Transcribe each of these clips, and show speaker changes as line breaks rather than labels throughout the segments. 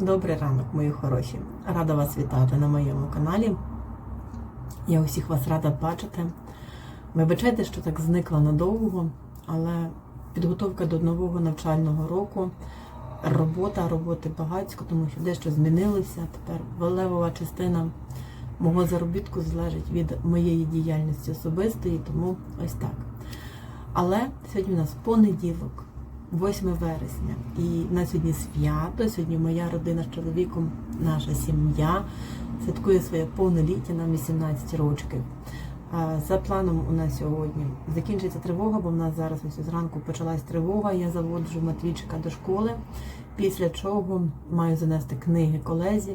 Добрий ранок, мої хороші. Рада вас вітати на моєму каналі. Я усіх вас рада бачити. Вибачайте, що так зникла надовго, але підготовка до нового навчального року, робота, роботи багатько, тому що дещо змінилося. Тепер велевова частина мого заробітку залежить від моєї діяльності особистої, тому ось так. Але сьогодні у нас понеділок. 8 вересня. І на сьогодні свято. Сьогодні моя родина з чоловіком, наша сім'я святкує своє повноліття на 18 років. За планом у нас сьогодні закінчиться тривога, бо в нас зараз ось зранку почалась тривога. Я заводжу Матвійчика до школи, після чого маю занести книги колезі.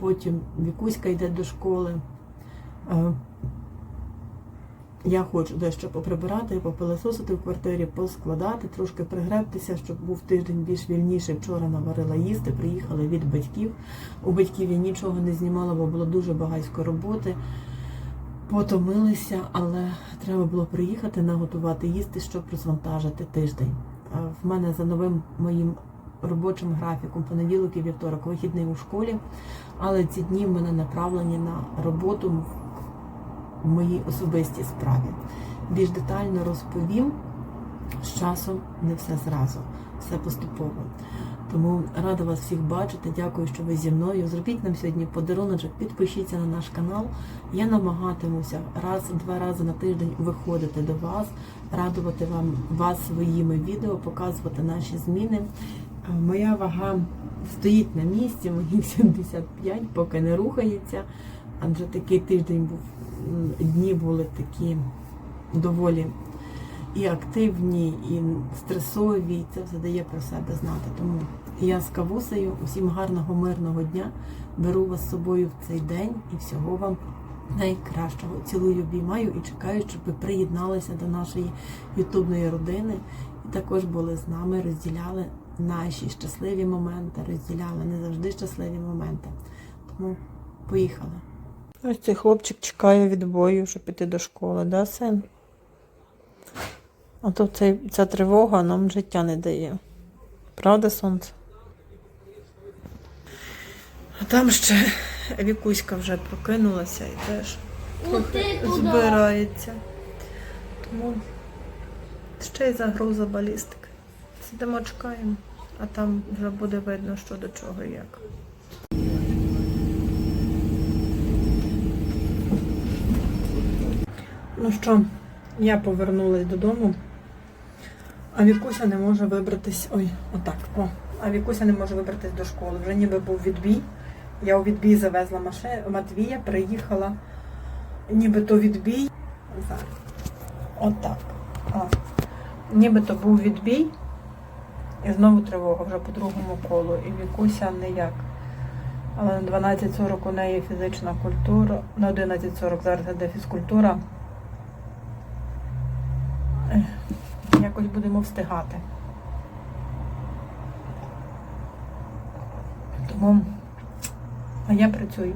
Потім Вікуська йде до школи. Я хочу дещо поприбирати, попилососити в квартирі, поскладати, трошки пригребтися, щоб був тиждень більш вільніший. Вчора наварила їсти, приїхали від батьків. У батьків я нічого не знімала, бо було дуже багатько роботи. Потомилися, але треба було приїхати, наготувати їсти, щоб розвантажити тиждень. В мене за новим моїм робочим графіком понеділок і вівторок вихідний у школі, але ці дні в мене направлені на роботу в моїй особистій справі. Більш детально розповім з часом, не все зразу, все поступово. Тому рада вас всіх бачити. Дякую, що ви зі мною. Зробіть нам сьогодні подаруночок, підпишіться на наш канал. Я намагатимуся раз-два рази на тиждень виходити до вас, радувати вам вас своїми відео, показувати наші зміни. Е, Моя вага стоїть на місці, мені 75, поки не рухається. Адже такий тиждень був, дні були такі доволі і активні, і стресові. Це все дає про себе знати. Тому я з кавусею, усім гарного, мирного дня. Беру вас з собою в цей день і всього вам найкращого. Цілую, обіймаю і чекаю, щоб ви приєдналися до нашої ютубної родини і також були з нами, розділяли наші щасливі моменти, розділяли не завжди щасливі моменти. Тому поїхали. Ось цей хлопчик чекає відбою, щоб піти до школи, да, син? А то цей, ця тривога нам життя не дає. Правда, сонце? А там ще Вікуська вже прокинулася і теж збирається. Тому ще й загроза балістики. Сидимо, чекаємо, а там вже буде видно, що до чого і як. Ну що, я повернулась додому, а Вікуся не може вибратись. Ой, отак. О, а Вікуся не може вибратись до школи. Вже ніби був відбій. Я у відбій завезла машину Матвія, приїхала, нібито відбій. Отак. О. Нібито був відбій. І знову тривога вже по другому колу. І Вікуся ніяк. Але на 12.40 у неї фізична культура, на 11.40 зараз іде фізкультура. Якось будемо встигати. Тому а я працюю.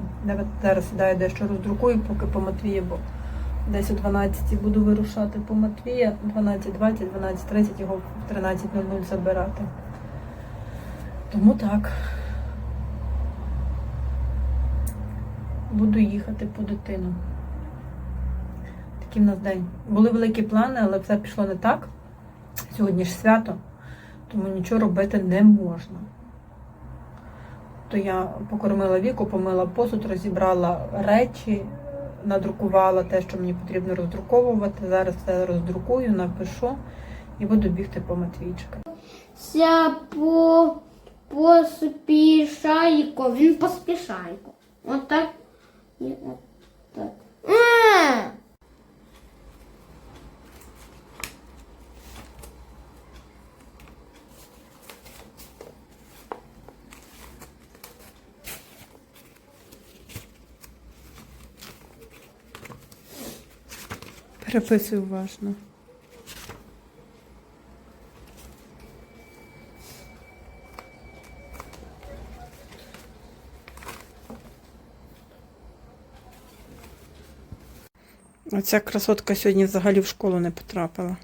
Зараз сідаю дещо роздрукую, поки по Матвії, бо десь о 12 буду вирушати по Матвія, 12.20, 12.30 його в 13.00 забирати. Тому так. Буду їхати по дитину. Такий в нас день. Були великі плани, але все пішло не так. Сьогодні ж свято, тому нічого робити не можна. То я покормила віку, помила посуд, розібрала речі, надрукувала те, що мені потрібно роздруковувати. Зараз все роздрукую, напишу і буду бігти по Матвійчика.
Ся по поспішайко. Він поспішайко. Отак. І отак.
Переписуй уважно. Оця красотка сьогодні взагалі в школу не потрапила.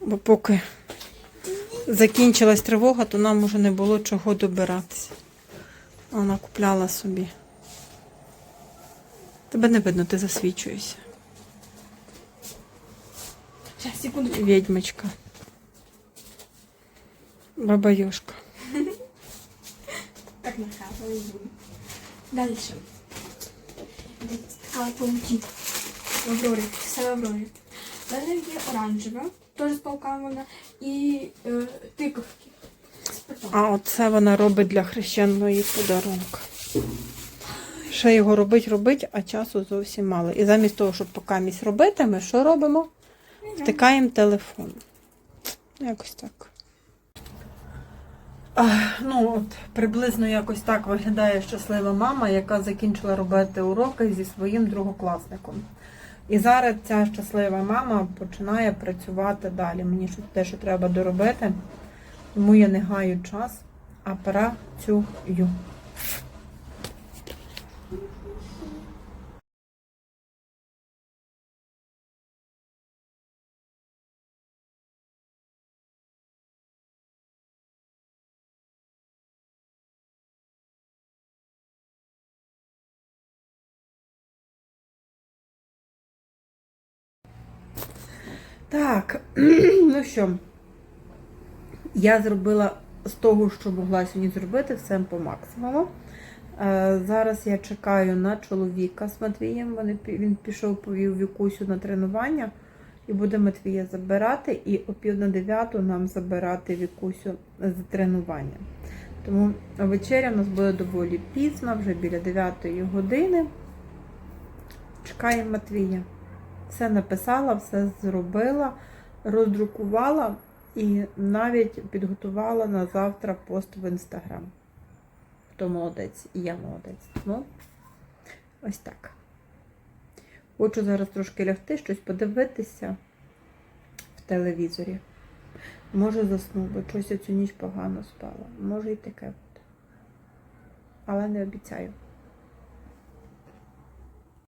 Бо поки закінчилась тривога, то нам уже не було чого добиратися. Вона купляла собі. Тебе не видно, ти засвічуєшся.
Сейчас, секунду.
Відьмочка. Баба Йошка.
Так нахапаю. Дальше. Така полетить. В Аврорі. Все в Аврорі. Далі є оранжева, теж з палками вона. І е, тиковки.
А оце вона робить для хрещеної подарунка. Ще його робить, робить, а часу зовсім мало. І замість того, щоб поки місь робити, ми що робимо? Втикаємо телефон. Якось так. Ну, от, приблизно якось так виглядає щаслива мама, яка закінчила робити уроки зі своїм другокласником. І зараз ця щаслива мама починає працювати далі. Мені те, що треба доробити. Тому я не гаю час, а працюю. Так, ну що, я зробила з того, що могла сьогодні зробити, все по максимуму. Е, Зараз я чекаю на чоловіка з Матвієм. Він пішов, повів Вікусю на тренування і буде Матвія забирати. І о пів на дев'яту нам забирати Вікусю з тренування. Тому вечеря в нас буде доволі пізно, вже біля 9 години. Чекаємо Матвія. Все написала, все зробила, роздрукувала і навіть підготувала на завтра пост в інстаграм. Хто молодець, і я молодець. Ну, ось так. Хочу зараз трошки лягти, щось подивитися в телевізорі. Може засну, бо щось я цю ніч погано спала. Може і таке буде. Але не обіцяю.